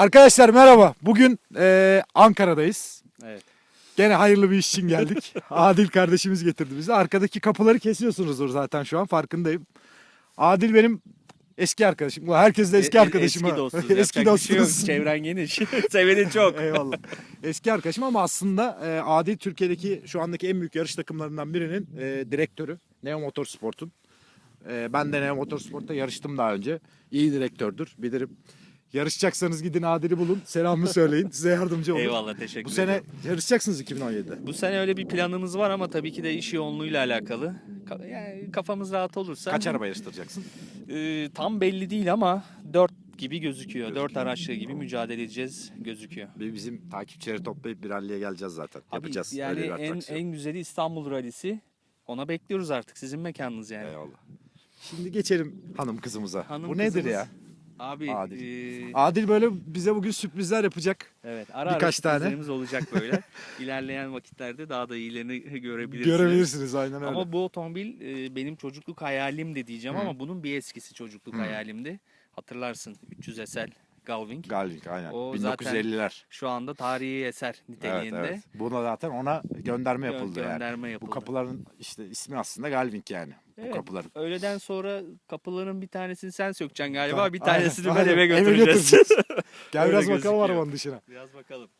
Arkadaşlar merhaba. Bugün eee, Ankara'dayız. Evet. Gene hayırlı bir iş için geldik. Adil kardeşimiz getirdi bizi. Arkadaki kapıları kesiyorsunuzdur zaten şu an farkındayım. Adil benim eski arkadaşım. Ulan Herkes de eski E- e- arkadaşım. Eski dostuz. eski şey dostuz. Çevren geniş. Sevenin çok. Eyvallah. Eski arkadaşım ama aslında e, Adil Türkiye'deki şu andaki en büyük yarış takımlarından birinin e, direktörü. Neo Motorsport'un. E, ben de Neo Motorsport'ta yarıştım daha önce. İyi direktördür bilirim. Yarışacaksanız gidin Adil'i bulun. Selamımı söyleyin. Size yardımcı olur. Eyvallah teşekkür Bu sene ederim. yarışacaksınız 2017'de. Bu sene öyle bir planımız var ama tabii ki de iş yoğunluğuyla alakalı. Ka- Yani kafamız rahat olursa. Kaç araba yarıştıracaksın? Ee, tam belli değil ama 4 gibi gözüküyor. 4 araçlı gibi mücadele edeceğiz gözüküyor. Bir Bizim takipçileri toplayıp bir ralliye geleceğiz zaten. Abi, Yapacağız. Yani öyle bir en, atraksiyon. en güzeli İstanbul Rallisi. Ona bekliyoruz artık. Sizin mekanınız yani. Eyvallah. Şimdi geçelim hanım kızımıza. Hanım Bu nedir kızımız- ya? Abi Adil. e, Adil böyle bize bugün sürprizler yapacak. evet ara birkaç ara tane. sürprizlerimiz olacak böyle. İlerleyen vakitlerde daha da iyilerini görebilirsiniz. Görebilirsiniz aynen öyle. Ama bu otomobil e, benim çocukluk hayalim de diyeceğim Hı. ama bunun bir eskisi çocukluk Hı. hayalimdi. Hatırlarsın 300 SL Galving. Galving aynen. O 1950'ler. Şu anda tarihi eser Evet, niteliğinde. evet. Buna zaten ona gönderme Gö- yapıldı yani. gönderme Bu yapıldı. kapıların işte ismi aslında Galving yani. Bu Evet. kapıların. Öğleden sonra kapıların bir tanesini sen sökeceksin galiba. Tamam, Bir tanesini aynen, ben eve aynen. Eve götüreceğiz. Gel Öyle biraz bakalım gözüküyor. arabanın dışına. Biraz bakalım.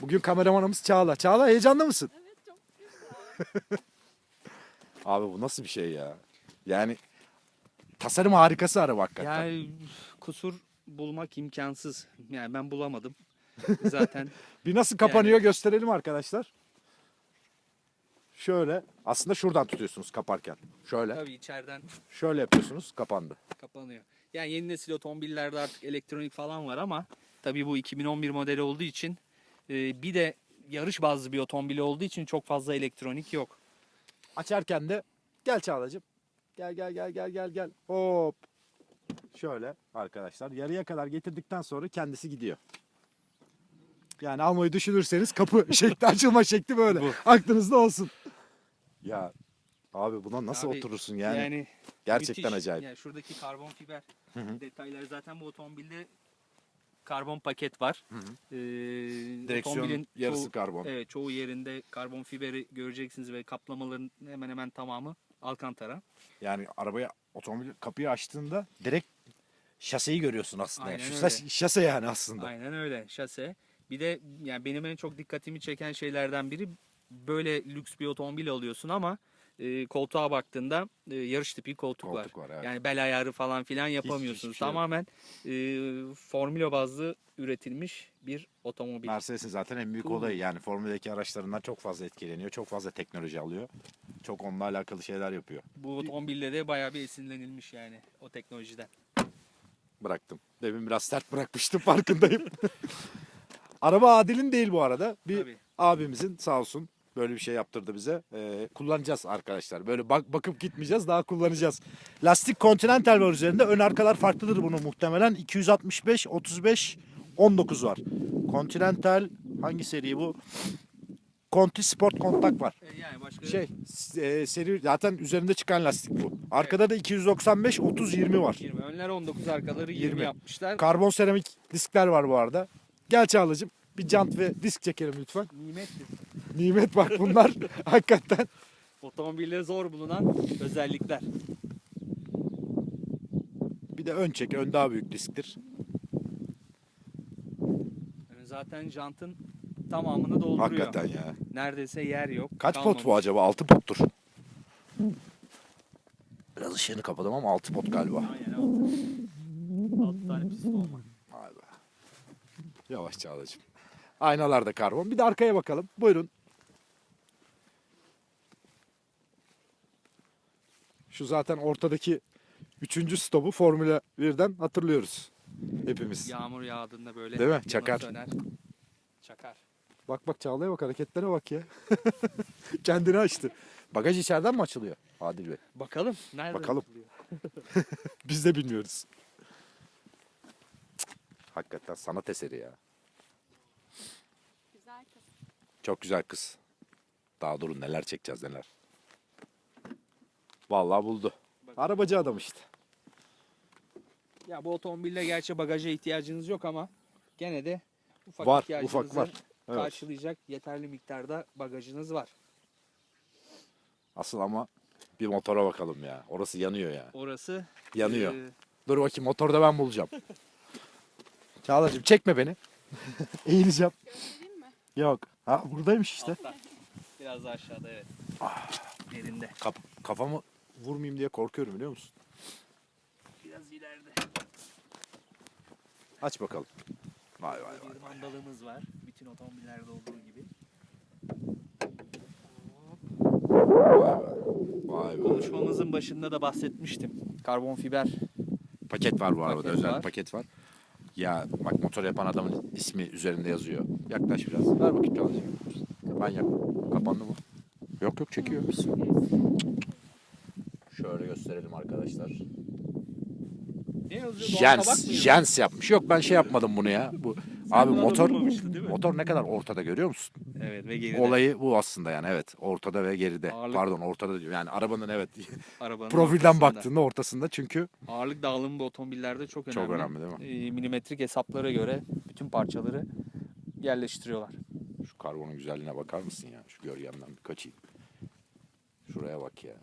Bugün kameramanımız Çağla. Çağla heyecanlı mısın? Evet çok Abi bu nasıl bir şey ya? Yani tasarım harikası araba hakikaten. Yani kusur bulmak imkansız. Yani ben bulamadım. Zaten Bir nasıl kapanıyor gösterelim arkadaşlar. Şöyle. Aslında şuradan tutuyorsunuz kaparken. Şöyle. tabii içeriden Şöyle yapıyorsunuz kapandı. kapanıyor. Yani yeni nesil otomobillerde artık elektronik falan var ama tabii bu 2011 modeli olduğu için e, bir de yarış bazlı bir otomobil olduğu için çok fazla elektronik yok. Açarken de gel Çağla'cığım. Gel gel gel gel gel gel. Hop. Şöyle arkadaşlar yarıya kadar getirdikten sonra kendisi gidiyor. Yani almayı düşünürseniz kapı şekli açılma şekli böyle. Bu. Aklınızda olsun. Ya abi buna nasıl Abi, oturursun yani? Yani Gerçekten müthiş. acayip. Yani şuradaki karbon fiber Hı hı. detayları zaten bu otomobilde karbon paket var. Hı hı. Ee, Direksiyon otomobilin yarısı çoğu- karbon. Evet çoğu yerinde karbon fiberi göreceksiniz ve kaplamaların hemen hemen tamamı Alcantara. Yani arabaya otomobil kapıyı açtığında direkt şaseyi görüyorsun aslında. Aynen Şu öyle. şase- yani aslında. Aynen öyle şase. Bir de yani benim en çok dikkatimi çeken şeylerden biri böyle lüks bir otomobil alıyorsun ama e, koltuğa baktığında e, yarış tipi koltuk, Koltuk var. var, evet. Yani bel ayarı falan filan yapamıyorsunuz. hiçbir şey. Tamamen e, formülo bazlı üretilmiş bir otomobil. Mercedes'in zaten en büyük Cool. olayı yani Formula 2 araçlarından çok fazla etkileniyor. Çok fazla teknoloji alıyor. Çok onunla alakalı şeyler yapıyor. Bu otomobille de bayağı bir esinlenilmiş yani o teknolojiden. Bıraktım. Demin biraz sert bırakmıştım farkındayım. Araba Adil'in değil bu arada. Bir Tabii. abimizin sağ olsun böyle bir şey yaptırdı bize. Ee, kullanacağız arkadaşlar. Böyle bak bakıp gitmeyeceğiz daha kullanacağız. Lastik Continental var üzerinde. Ön arkalar farklıdır bunun muhtemelen. 265, 35, 19 var. Continental hangi seri bu? Conti Sport Kontak var. E, yani başka Şey e, seri zaten üzerinde çıkan lastik bu. Arkada da 295 30 20 var. 20. Önler 19 arkaları 20, 20. yapmışlar. Karbon seramik diskler var bu arada. Gel Çağla'cığım bir jant ve disk çekelim lütfen. Nimettir. Nimet bak bunlar hakikaten. Otomobilde zor bulunan özellikler. Bir de ön çek. Ön daha büyük disktir. Yani zaten jantın tamamını dolduruyor. Hakikaten ya. Neredeyse yer yok. Kaç pot Kalmamış. bu acaba? 6 pottur. Biraz ışığını kapadım ama 6 pot galiba. Aynen altı. Altı tane piston var. Vay be. Yavaş Çağla'cığım. Aynalar da karbon. Bir de arkaya bakalım. Buyurun. Şu zaten ortadaki üçüncü stopu Formula 1'den hatırlıyoruz. Hepimiz. Yağmur yağdığında böyle Değil mi? Çakar. söner. Çakar. Bak bak Çağla'ya bak hareketlere bak ya. Kendini açtı. Bagaj içeriden mi açılıyor Adil Bey? Bakalım. Nerede? Bakalım. açılıyor? Biz de bilmiyoruz. Hakikaten sanat eseri ya. Güzel kız. Çok güzel kız. Daha durun neler çekeceğiz neler. Vallahi buldu. Arabacı adam işte. Ya bu otomobille gerçi bagaja ihtiyacınız yok ama gene de ufak Var, ihtiyacınızı ufak var. Evet. karşılayacak yeterli miktarda bagajınız var. Asıl ama bir motora bakalım ya. Orası yanıyor ya. Orası Yanıyor. e, Dur bakayım motorda ben bulacağım. Çağla'cığım çekme beni. Eğileceğim. Yok. Ha buradaymış işte. altta. Biraz daha aşağıda evet. Yerinde. Kap- kafamı vurmayayım diye korkuyorum biliyor musun? Biraz ileride. Aç bakalım. Vay vay vay. Bir mandalımız var. Bütün otomobillerde olduğu gibi. Vay be. Konuşmamızın başında da bahsetmiştim. Karbon fiber Paket var bu arabada. Paket Özel var. paket var. Ya bak motor yapan adamın ismi üzerinde yazıyor. Yaklaş biraz. Ver bakayım. Ben yap. Kapandı mı? Yok yok çekiyor. Şöyle gösterelim arkadaşlar. ne yazıyor? Jens? Jens yapmış. Yok ben şey yapmadım bunu ya. Bu abi buna motor motor ne kadar ortada görüyor musun? Evet ve geride. Olayı bu aslında yani evet. Ortada ve geride. Ağırlık- Pardon ortada diyor. Yani arabanın evet Arabanın profilden ortasında. baktığında ortasında çünkü Ağırlık dağılımı bu otomobillerde çok önemli. Çok önemli değil mi? Ee, milimetrik hesaplara göre bütün parçaları yerleştiriyorlar. şu karbonun güzelliğine bakar mısın ya? Şu gölgemden bir kaçayım. Şuraya bak ya.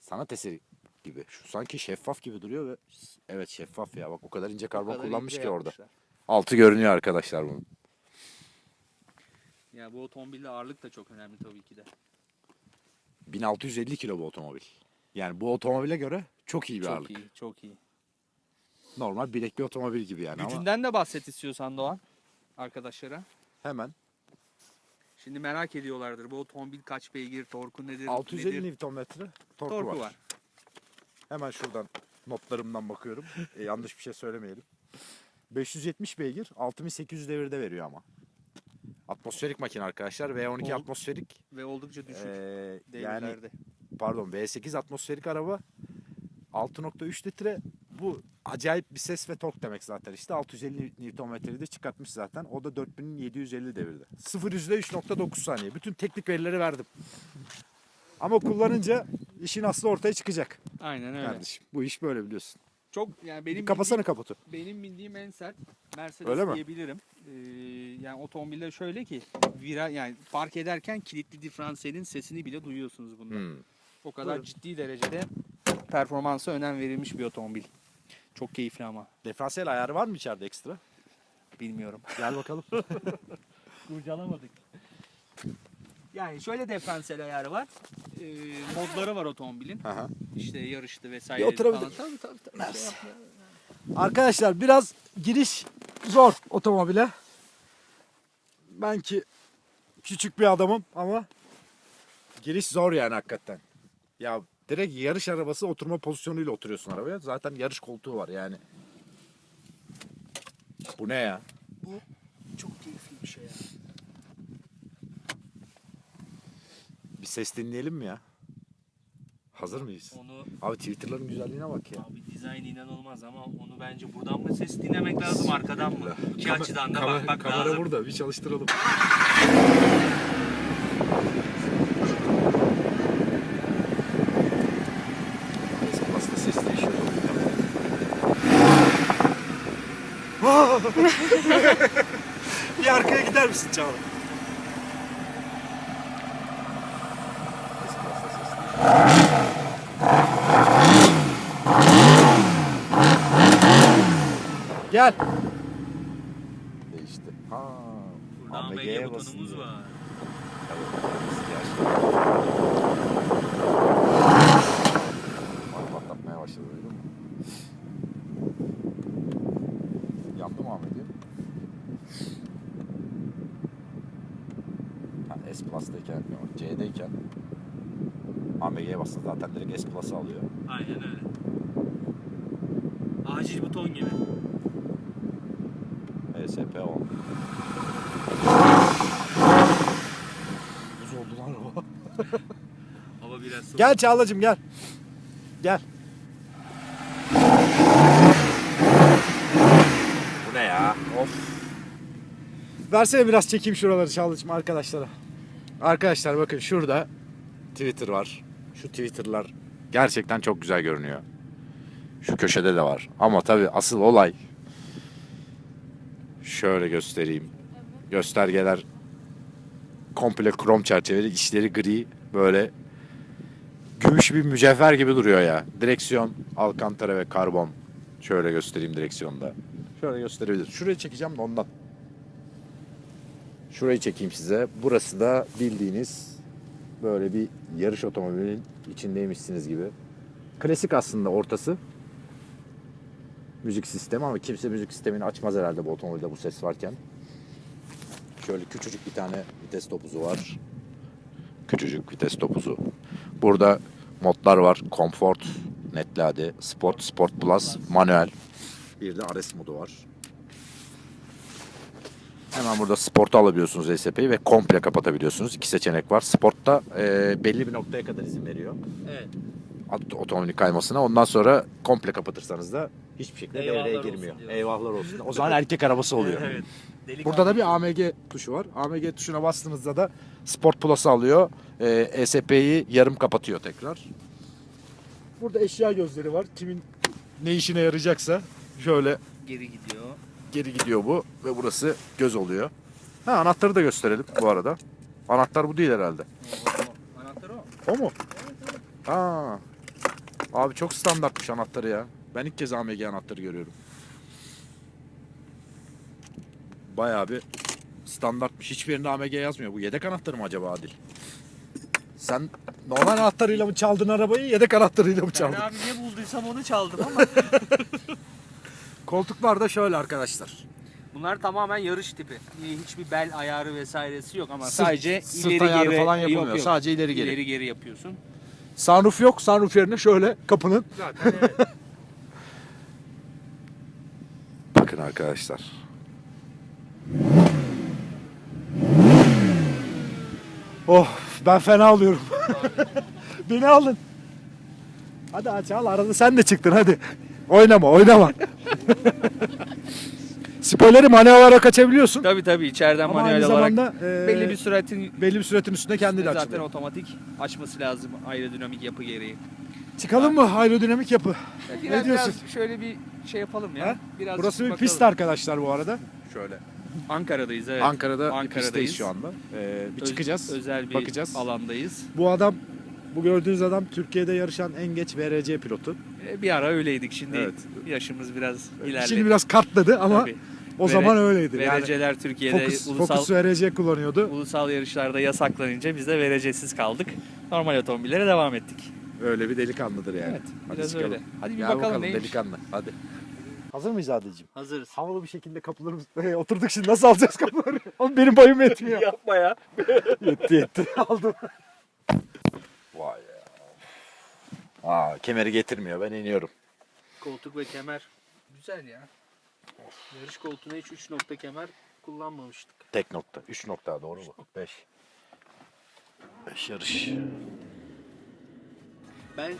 Sanat eseri gibi. Şu sanki şeffaf gibi duruyor ve evet şeffaf ya. Bak o kadar ince karbon kullanmış ki orada. Altı görünüyor arkadaşlar bunun. Ya bu otomobilde ağırlık da çok önemli tabii ki de. 1650 kilo bu otomobil. Yani bu otomobile göre çok iyi bir çok ağırlık. iyi, çok iyi. Normal bilekli otomobil gibi yani ama Gücünden de bahset istiyorsan Doğan arkadaşlara. hemen Şimdi merak ediyorlardır bu otomobil kaç beygir, torku nedir, 650 nedir? Nm torku, torku var. var. Hemen şuradan notlarımdan bakıyorum. E, yanlış bir şey söylemeyelim. 570 beygir 6800 devirde veriyor ama. Atmosferik makine arkadaşlar. V12 Ol- atmosferik. Ve oldukça düşük Ee, yani devirlerde. pardon V8 atmosferik araba 6.3 litre. Bu acayip bir ses ve tork demek zaten işte. 650 Nm'yi de çıkartmış zaten. O da 4750 devirde. 0 yüzde 3.9 saniye. Bütün teknik verileri verdim. Ama kullanınca işin aslı ortaya çıkacak Aynen öyle. kardeşim. Bu iş böyle biliyorsun. Çok yani benim Kapasana kaputu. Benim bildiğim en sert Mercedes Öyle mi? diyebilirim. Ee, yani otomobiller şöyle ki vira yani park ederken kilitli diferansiyelin sesini bile duyuyorsunuz bunda. Hmm. O kadar Buyurun. ciddi derecede performansa önem verilmiş bir otomobil. Çok keyifli ama Diferansiyel ayarı var mı içeride ekstra? bilmiyorum. Gel bakalım. Kurcalamadık. Yani şöyle diferansiyel ayarı var. Ee, modları var otomobilin. Aha. İşte yarıştı vesaire Bir oturabilir. Tabii tabii. tabii. Şey. Arkadaşlar biraz giriş zor otomobile. Ben ki küçük bir adamım ama giriş zor yani hakikaten. Ya direkt yarış arabası oturma pozisyonuyla oturuyorsun arabaya. Zaten yarış koltuğu var yani. Bu ne ya? Çok keyifli bir şey ya. Bir ses dinleyelim mi ya? Hazır mıyız? Onu Abi Twitter'ların güzelliğine bak ya. Abi dizayn inanılmaz ama onu bence buradan mı ses dinlemek lazım arkadan mı? İki Kamer- açıdan da kamer- bakmak kamera lazım. burada bir çalıştıralım. Pasta ses değişiyor. bir arkaya gider misin Çağla? Gel. Değişti. Ha. Burada AMG'ye AMG butonumuz var. Bak patlatmaya başladı öyle mi? Yandı mı Ahmet ya? Ha, S Plus'tayken, yok, C'deyken AMG'ye bastı zaten direkt S Plus'ı alıyor. Aynen öyle. Acil buton gibi. ESP 10. Buz oldu lan araba. Hava biraz soğuk. Gel Çağla'cığım gel. Gel. Bu ne ya? Of. Versene biraz çekeyim şuraları Çağla'cığım arkadaşlara. Arkadaşlar bakın şurada Twitter var. Şu Twitter'lar gerçekten çok güzel görünüyor. Şu köşede de var. Ama tabii asıl olay Şöyle göstereyim. Göstergeler komple krom çerçeveli, içleri gri böyle gümüş bir mücevher gibi duruyor ya. Direksiyon alkantara ve karbon. Şöyle göstereyim direksiyonda. Şöyle gösterebilir. Şurayı çekeceğim de ondan. Şurayı çekeyim size. Burası da bildiğiniz böyle bir yarış otomobilinin içindeymişsiniz gibi. Klasik aslında ortası. Müzik sistemi ama kimse müzik sistemini açmaz herhalde bu otomobilde bu ses varken. Şöyle küçücük bir tane vites topuzu var. Küçücük vites topuzu. Burada modlar var. Comfort, Netlade, Sport, Sport Plus, Manuel. Bir de RS modu var. Hemen burada Sport'u alabiliyorsunuz ESP'yi ve komple kapatabiliyorsunuz. İki seçenek var. Sport'ta e, belli bir noktaya kadar izin veriyor. Evet. At- otomobilin kaymasına. Ondan sonra komple kapatırsanız da hiçbir şekilde Eyvahlar devreye olsun girmiyor. diyorsun. Eyvahlar olsun. O zaman erkek arabası oluyor. Evet. Delikanlı. Burada da bir AMG tuşu var. AMG tuşuna bastığınızda da Sport Plus'ı alıyor. Ee, ESP'yi yarım kapatıyor tekrar. Burada eşya gözleri var. Kimin ne işine yarayacaksa şöyle geri gidiyor. geri gidiyor bu ve burası göz oluyor. Ha anahtarı da gösterelim bu arada. Anahtar bu değil herhalde. O, o, Anahtarı o. O mu? Aa. Abi çok standartmış anahtarı ya. Ben ilk kez AMG anahtarı görüyorum. Bayağı bir standartmış. Hiçbirinde AMG yazmıyor. Bu yedek anahtarı mı acaba Adil? Sen normal anahtarıyla mı çaldın arabayı, yedek anahtarıyla mı Ben çaldın? abi ne bulduysam onu çaldım ama Koltuklar da şöyle arkadaşlar. bunlar tamamen yarış tipi. Hiçbir bel ayarı vesairesi yok ama Sırt- sadece sırt ileri ayarı geri falan yapılmıyor. yok. Sadece ileri geri. İleri geri yapıyorsun. Sunroof yok. Sunroof yerine şöyle kapının. Zaten evet. Bakın arkadaşlar. Oh ben fena alıyorum. Beni alın. Hadi aç al arada sen de çıktın hadi. Oynama oynama. Spoiler'i manuel olarak açabiliyorsun. tabii tabii içeriden Ama manuel aynı olarak zamanda e, belli bir süratin belli bir süretin üstünde kendi de zaten açılıyor. otomatik açması lazım aerodinamik yapı gereği. Çıkalım mı aerodinamik yapı? Ya Ne diyorsun? biraz şöyle bir şey yapalım ya. Ha? Biraz Burası bir bakalım. pist arkadaşlar bu arada. Şöyle. Ankara'dayız evet. Ankara'da Ankara'dayız. şu anda. Ee, bir Öz- çıkacağız. özel bir bakacağız. alandayız. Bu adam bu gördüğünüz adam Türkiye'de yarışan en geç VRC pilotu. E, Bir ara öyleydik şimdi Evet. yaşımız biraz ilerledi. Şimdi biraz katladı ama Tabii. o Vere- zaman öyleydi. Yani VRC'ler Türkiye'de Focus, ulusal Focus VRC kullanıyordu. ulusal yarışlarda yasaklanınca biz de VRC'siz kaldık. Normal otomobillere devam ettik. Öyle bir delikanlıdır yani. Evet, Hadi biraz çıkalım. öyle. Hadi bir Gel bakalım, neymiş. delikanlı. Hadi. Hazır mıyız Adil'ciğim? Hazırız. Havalı bir şekilde kapılarımız... Hey, oturduk şimdi nasıl alacağız kapıları? Oğlum benim boyum yetmiyor. Yapma ya. yetti yetti. Aldım. Vay ya. Aa, kemeri getirmiyor ben iniyorum. Koltuk ve kemer güzel ya. Yarış koltuğuna hiç 3 nokta kemer kullanmamıştık. Tek nokta. 3 nokta doğru mu? 5. 5 yarış. Ben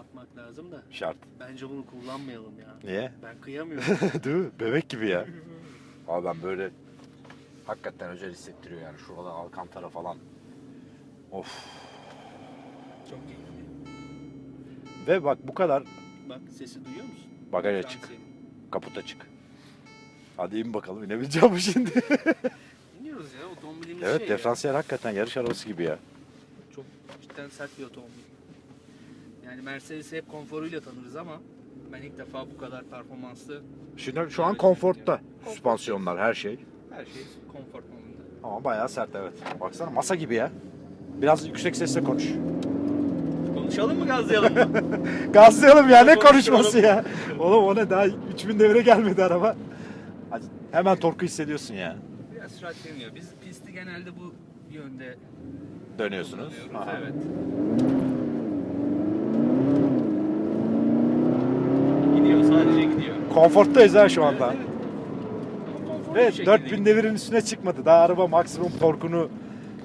kapatmak lazım da Şart. bence bunu kullanmayalım ya. Niye? Ben kıyamıyorum. Değil mi? Bebek gibi ya. Abi ben böyle hakikaten özel hissettiriyor yani. Şuradan Alcantara falan. Of. Çok keyifli. Ve bak bu kadar Bak sesi duyuyor musun? bagaj açık. senin. Kaput açık. Hadi in bakalım inebileceğim mi şimdi? İniyoruz ya otomobilimiz evet şey diferansiyel hakikaten yarış arabası gibi ya. ya. Çok cidden sert bir otomobil. Yani Mercedes'i hep konforuyla tanırız ama ben ilk defa bu kadar performanslı Şimdi şu an konfortta. Süspansiyonlar her şey. her şey konfor modunda. Ama bayağı sert evet. Baksana masa gibi ya. Biraz yüksek sesle konuş. Konuşalım mı gazlayalım mı? Gazlayalım ya ne konuşması ya. Oğlum o ne daha 3000 devre gelmedi araba. Hadi, hemen torku hissediyorsun ya. Biraz süratleniyor. Biz pisti genelde bu yönde Dönüyorsunuz. kullanıyoruz. Aha. Evet. Gidiyor sadece gidiyor. Konforttayız ha şu anda. Evet, evet. Ama konforlu Ve bir şekilde 4000 devirin üstüne çıkmadı. Daha araba maksimum torkunu,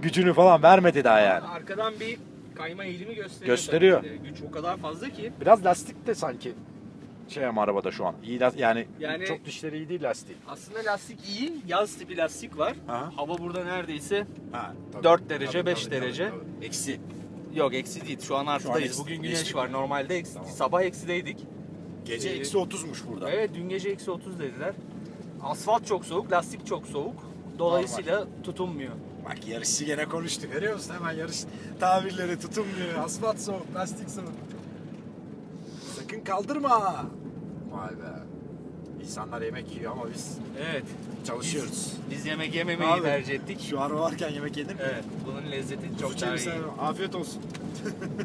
gücünü falan vermedi daha yani. Arkadan bir kayma eğilimi gösteriyor. Gösteriyor. tabii. Güç o kadar fazla ki. Biraz lastik de sanki şey ama arabada şu an. İyi yani, Yani- çok dişleri iyi değil lastiği. Aslında lastik iyi. Yaz tipi lastik var. Aha. Hava burada neredeyse Ha, 4 derece, 5 derece. Eksi. Yok eksi değil. Şu an artıdayız. Bugün güneş var. Normalde eksi, sabah eksideydik. Gece Ee, eksi 30'muş burada. Evet dün gece eksi 30 dediler. asfalt çok soğuk, lastik çok soğuk. Dolayısıyla tutunmuyor. Bak yarışçı gene konuştu. Görüyor musun? Hemen yarış tabirleri tutunmuyor. Asfalt soğuk, lastik soğuk. Sakın kaldırma. Vay be. İnsanlar yemek yiyor ama biz Evet. çalışıyoruz. Biz yemek yememeyi Abi, tercih ettik. Şu araba varken yemek yenir mi? Evet. Bunun lezzeti çok Çok daha iyi. Afiyet olsun.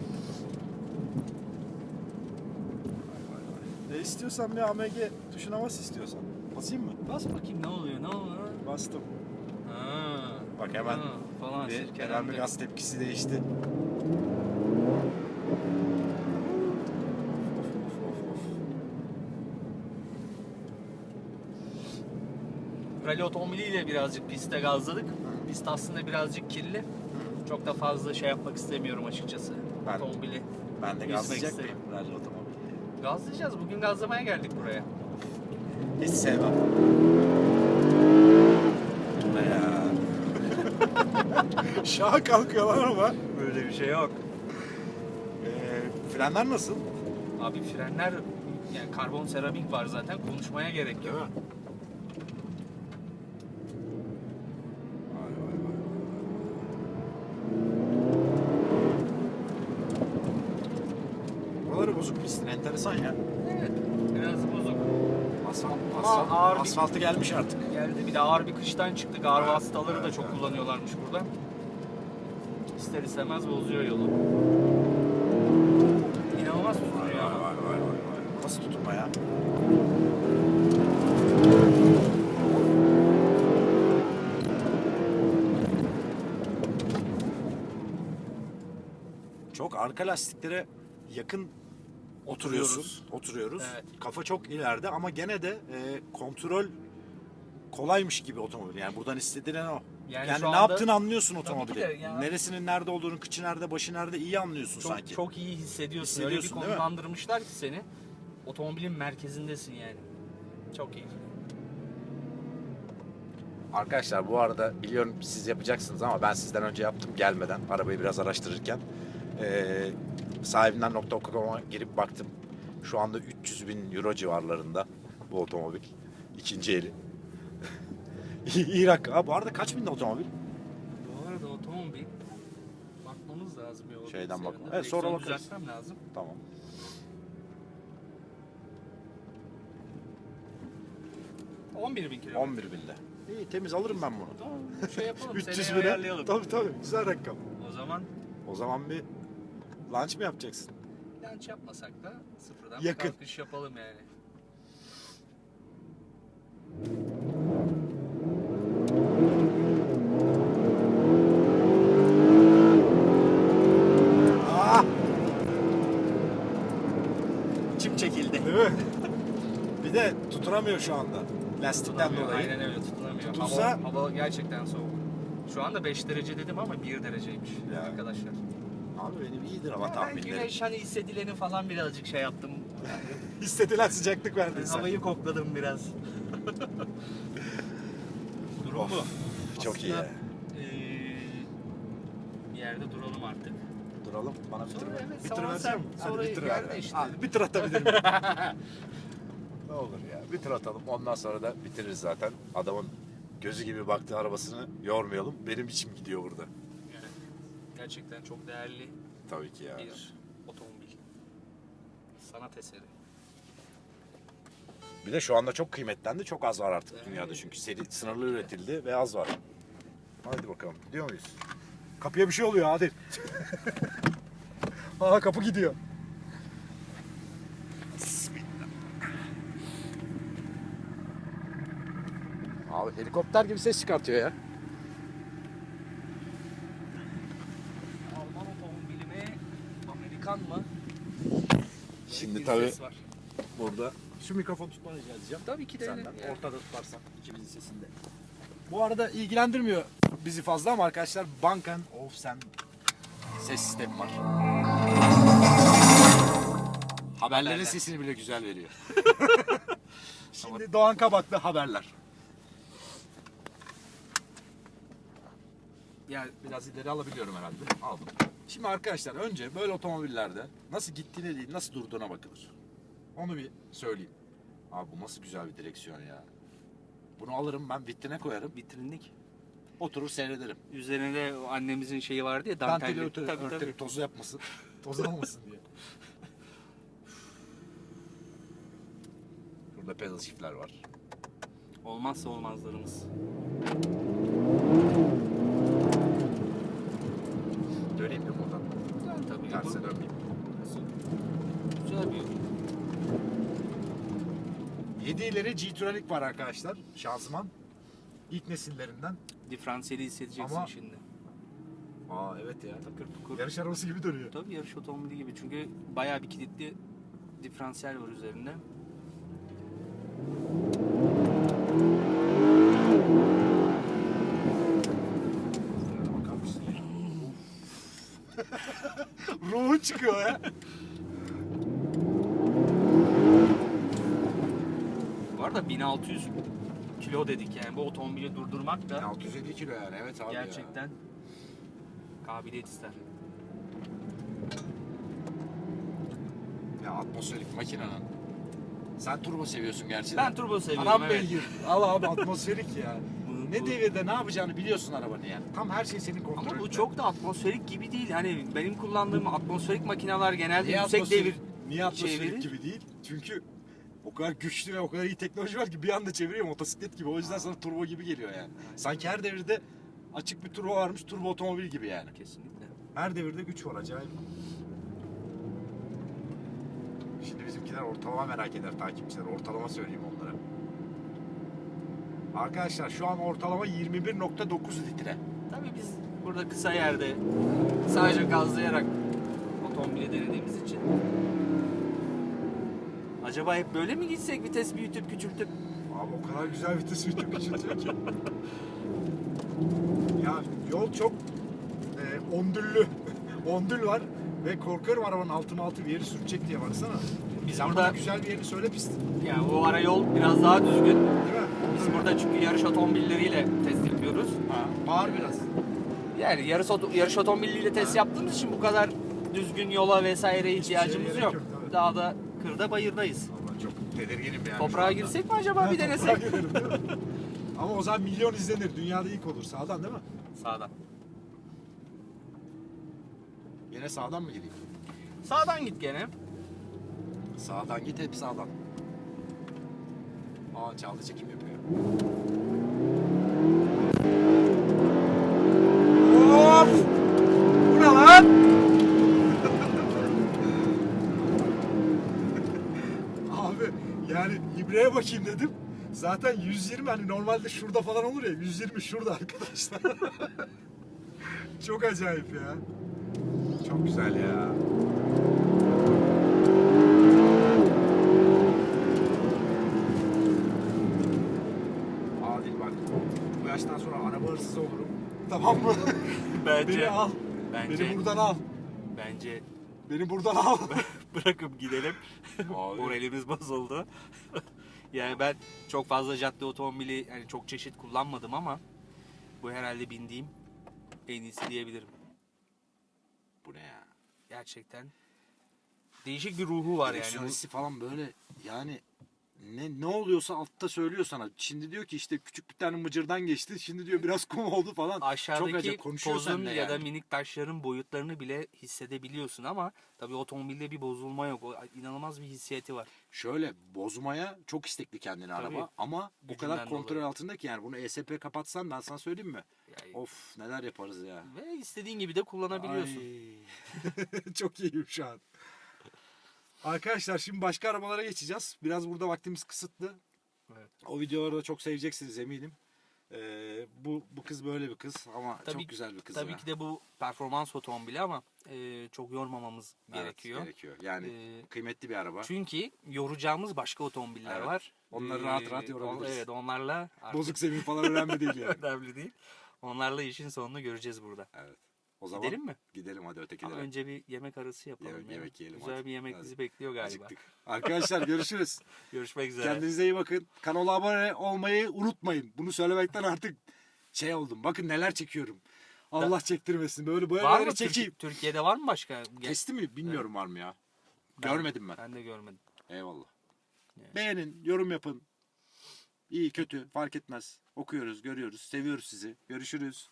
ne istiyorsan bir AMG tuşuna bas istiyorsan. Basayım mı? Bas bakayım ne oluyor, ne oluyor? Bastım. Ha. Bak hemen ha, falan bir, hemen bir gaz tepkisi değişti. Rally otomobiliyle birazcık pistte gazladık. Pist aslında birazcık kirli. Çok da fazla şey yapmak istemiyorum açıkçası. Ben- Otomobili. Ben de gazlayacak mıyım rally otomobili? Gazlayacağız. Bugün gazlamaya geldik buraya. Hiç sevmem. Ya? Şaha kalkıyorlar ama. Böyle bir şey yok. Ee, frenler nasıl? Abi frenler yani karbon seramik var zaten konuşmaya gerek yok. Değil mi? Vay vay vay vay. Buraları bozuk pistin enteresan ya. Evet. Biraz bozuk. Asfalt, asfalt, ağır bir- asfaltı gelmiş artık. Geldi bir de ağır bir kıştan çıktık. Ağır vasıtaları da çok kullanıyorlarmış burada. İster istemez bozuyor yolu. İnanılmaz tutuyor ya. vay vay vay. vay. Nasıl tutunma ya? Çok arka lastiklere yakın oturuyorsun. Oturuyoruz. Oturuyoruz. Evet. Kafa çok ileride ama gene de e, kontrol kolaymış gibi otomobil. Yani buradan istediğin o. Yani Yani, ne anda- yaptığını anlıyorsun otomobili. de ya. Neresinin nerede olduğunu, kıçı nerede, başı nerede iyi anlıyorsun Çok, sanki. çok iyi hissediyorsun. Öyle bir Hissediyorsun, değil mi? konumlandırmışlar ki seni. Otomobilin merkezindesin yani. Çok iyi. Arkadaşlar bu arada biliyorum siz yapacaksınız ama ben sizden önce yaptım gelmeden arabayı biraz araştırırken. Ee, sahibinden.com'a girip baktım. Şu anda 300 bin euro civarlarında bu otomobil. İkinci eli. rakam. Ha, bu arada kaç binde otomobil? Bu arada otomobil bakmamız lazım. Bir o Şeyden bilgisayarda. bak- Evet, sonra bakarız. düzeltmem lazım. Tamam. 11 bin kilometre. 11 binde. İyi temiz alırım ben bunu. Tamam şey yapalım. 300 seneye bine. ayarlayalım. Tabii tabii güzel rakam. O zaman O zaman bir lunch mı yapacaksın? launch yapmasak da sıfırdan Yakın. bir kalkış yapalım yani. Ah! İçim çekildi. Değil mi? bir de tutunamıyor şu anda. Lastikten Tutunamıyor, dolayı. Aynen öyle tutunamıyor. Tutunsa- Hava, hava gerçekten soğuk. Şu anda 5 derece dedim ama 1 dereceymiş Ya. arkadaşlar. Abi benim iyidir hava Ben güneş hani hissedileni falan birazcık şey yaptım. Hissedilen sıcaklık verdin Ben sen. havayı kokladım biraz. Durum Of, bu. çok iyi Aslında, eee, bir yerde duralım artık. Duralım. Bana bir Sonra tır ver. evet, Bir tır sonra versene. sen- Hadi sonra bir tır yerde ver. işte. Bir tır atabilir miyim? ne olur ya. Bir tır atalım. Ondan sonra da bitiririz zaten. Adamın gözü gibi baktığı arabasını yormayalım. Benim içim gidiyor burada. Gerçekten çok değerli Tabii ki ya. bir otomobil. Sanat eseri. Bir de şu anda çok kıymetlendi. Çok az var artık dünyada çünkü seri sınırlı üretildi ve az var. Hadi bakalım. Gidiyor muyuz? Kapıya bir şey oluyor hadi. Aa kapı gidiyor. Abi helikopter gibi ses çıkartıyor ya. Alman otomobili mi? Amerikan mı? Şimdi tabii ses var. burada şu mikrofon tutmanı rica edeceğim. Tabii ki de. Senden yani. ortada tutarsan ikimizin sesinde. Bu arada ilgilendirmiyor bizi fazla ama arkadaşlar Bang Olufsen ses sistemi var. Haberlerin Haberler. sesini bile güzel veriyor. Şimdi Doğan Kabaklı haberler. Ya biraz ileri alabiliyorum herhalde. Aldım. Şimdi arkadaşlar önce böyle otomobillerde nasıl gittiğine değil nasıl durduğuna bakılır. Onu bir söyleyeyim. Abi bu nasıl güzel bir direksiyon ya. Bunu alırım ben vitrine koyarım. Vitrinlik. Oturur seyrederim. Üzerine de o annemizin şeyi vardı ya Danteli dantelli. örterim, Tabii, örterim, tabii. tozu yapmasın. Toz almasın diye. Burada pedal shift'ler var. Olmazsa olmazlarımız. Döneyim mi buradan? Tabii. Terse bu- dönmeyeyim. Güzel bir 7 ileri G-Tronic var arkadaşlar. Şanzıman. İlk nesillerinden. diferansiyeli hissedeceksin Ama- şimdi. Aa evet ya. Takır tukur. Yarış arabası gibi dönüyor. Tabii yarış otomobili gibi çünkü bayağı bir kilitli diferansiyel var üzerinde. Bakar mısın? Ruhu çıkıyor ya. Arada 1600 kilo dedik yani bu otomobili durdurmak da 650 kilo yani evet abi ya. gerçekten kabiliyet ister. Ya atmosferik makinenin. Sen turbo seviyorsun gerçi de. Ben turbo seviyorum Anam evet. beygir. Al abi atmosferik ya. Bu- ne bu- devirde ne yapacağını biliyorsun arabanı yani. Tam her şey senin kontrolünde. Ama bu çok da atmosferik gibi değil. Hani benim kullandığım atmosferik makineler genelde Niye yüksek atmosferik- devir Niye atmosferik çeviri? gibi değil? Çünkü kadar güçlü ve o kadar iyi teknoloji var ki bir anda çeviriyor motosiklet gibi. O yüzden sana turbo gibi geliyor yani. Sanki her devirde açık bir turbo varmış, turbo otomobil gibi yani. kesinlikle. Her devirde güç var acayip. Şimdi bizimkiler ortalama merak eder takipçiler. Ortalama söyleyeyim onlara. Arkadaşlar şu an ortalama 21.9 litre. Tabii biz burada kısa yerde sadece gazlayarak otomobili denediğimiz için. Acaba hep böyle mi gitsek vites büyütüp küçültüp? Abi o kadar güzel vites vitesi küçültüyor ki. ya yol çok e, ondüllü. Ondül var ve korkarım arabanın altıma altı bir yeri sürtecek diye baksana. Biz Sen burada güzel bir yerini söyle pist. yani bu ara yol biraz daha düzgün. Değil mi? Biz burada çünkü yarış otomobilleriyle test yapıyoruz. Ha, bağır biraz. Yani yarış, yarış otomobiliyle test yaptığımız için bu kadar düzgün yola vesaire ihtiyacımız gerek yok. yok. Daha da kırda bayırdayız. Vallahi çok tedirginim yani. Toprağa girsek mi acaba bir denesek? değil mi? Ama o zaman milyon izlenir. Dünyada ilk olur. Sağdan değil mi? Sağdan. Yine sağdan mı gideyim? Sağdan git gene. Sağdan git hep sağdan. Aa çaldı çekim yapıyor. Of! Bu ne lan? Abi yani ibreye bakayım dedim. Zaten 120 hani normalde şurada falan olur ya 120 şurada arkadaşlar. Çok acayip ya. Çok güzel ya. Adil bak. Bu yaştan sonra araba hırsızı olurum. Tamam mı? Bence. Beni al. Bence. Beni buradan al. Bence Beni buradan al. bırakıp gidelim. Abi. Moralimiz bozuldu. Yani ben çok fazla cadde otomobili yani çok çeşit kullanmadım ama bu herhalde bindiğim en iyisi diyebilirim. Bu ne ya? Gerçekten değişik bir ruhu var yani. Direksiyon hissi falan böyle yani ne ne oluyorsa altta söylüyor sana. Şimdi diyor ki işte küçük bir tane mıcırdan geçti. Şimdi diyor biraz kum oldu falan. Çok Aşağıdaki konuşuyor tozun ya da yani. minik taşların boyutlarını bile hissedebiliyorsun ama tabii otomobilde bir bozulma yok. O inanılmaz bir hissiyeti var. Şöyle bozmaya çok istekli kendini Tabii. araba ama Gücünden kadar kontrol dolayı. altında ki yani bunu ESP kapatsan ben sana söyleyeyim mi? Yani Of neler yaparız ya. Ve istediğin gibi de kullanabiliyorsun. Çok iyiyim şu an. Arkadaşlar şimdi başka arabalara geçeceğiz. Biraz burada vaktimiz kısıtlı. Evet. O videoları da çok seveceksiniz eminim. Ee, bu bu kız böyle bir kız ama Tabii- çok güzel bir kız. Tabii ya. ki de bu performans otomobili ama e, çok yormamamız Evet, gerekiyor. gerekiyor. Yani Ee, kıymetli bir araba. Çünkü yoracağımız başka otomobiller Evet. var. Onları Ee, rahat rahat yorabiliriz. Evet onlarla artık Bozuk zemin falan önemli değil yani. önemli değil. Onlarla işin sonunu göreceğiz burada. Evet. O zaman Gidelim mi? Gidelim hadi Ama ötekilere. önce bir yemek arası yapalım. Yemek- ya. yemek yiyelim Güzel hadi. bir yemek Hadi. bizi bekliyor galiba. Acıktık. Arkadaşlar görüşürüz. Görüşmek üzere. Kendinize iyi bakın. Kanala abone olmayı unutmayın. Bunu söylemekten artık şey oldum. Bakın neler çekiyorum. Allah çektirmesin. Böyle böyle var mı çekeyim. Türk- Türkiye'de var mı başka? Kesti mi? Bilmiyorum var mı ya. Ben- Görmedim ben. Ben de görmedim. Eyvallah. Yani. Beğenin, yorum yapın. İyi kötü fark etmez. Okuyoruz, görüyoruz, seviyoruz sizi. Görüşürüz.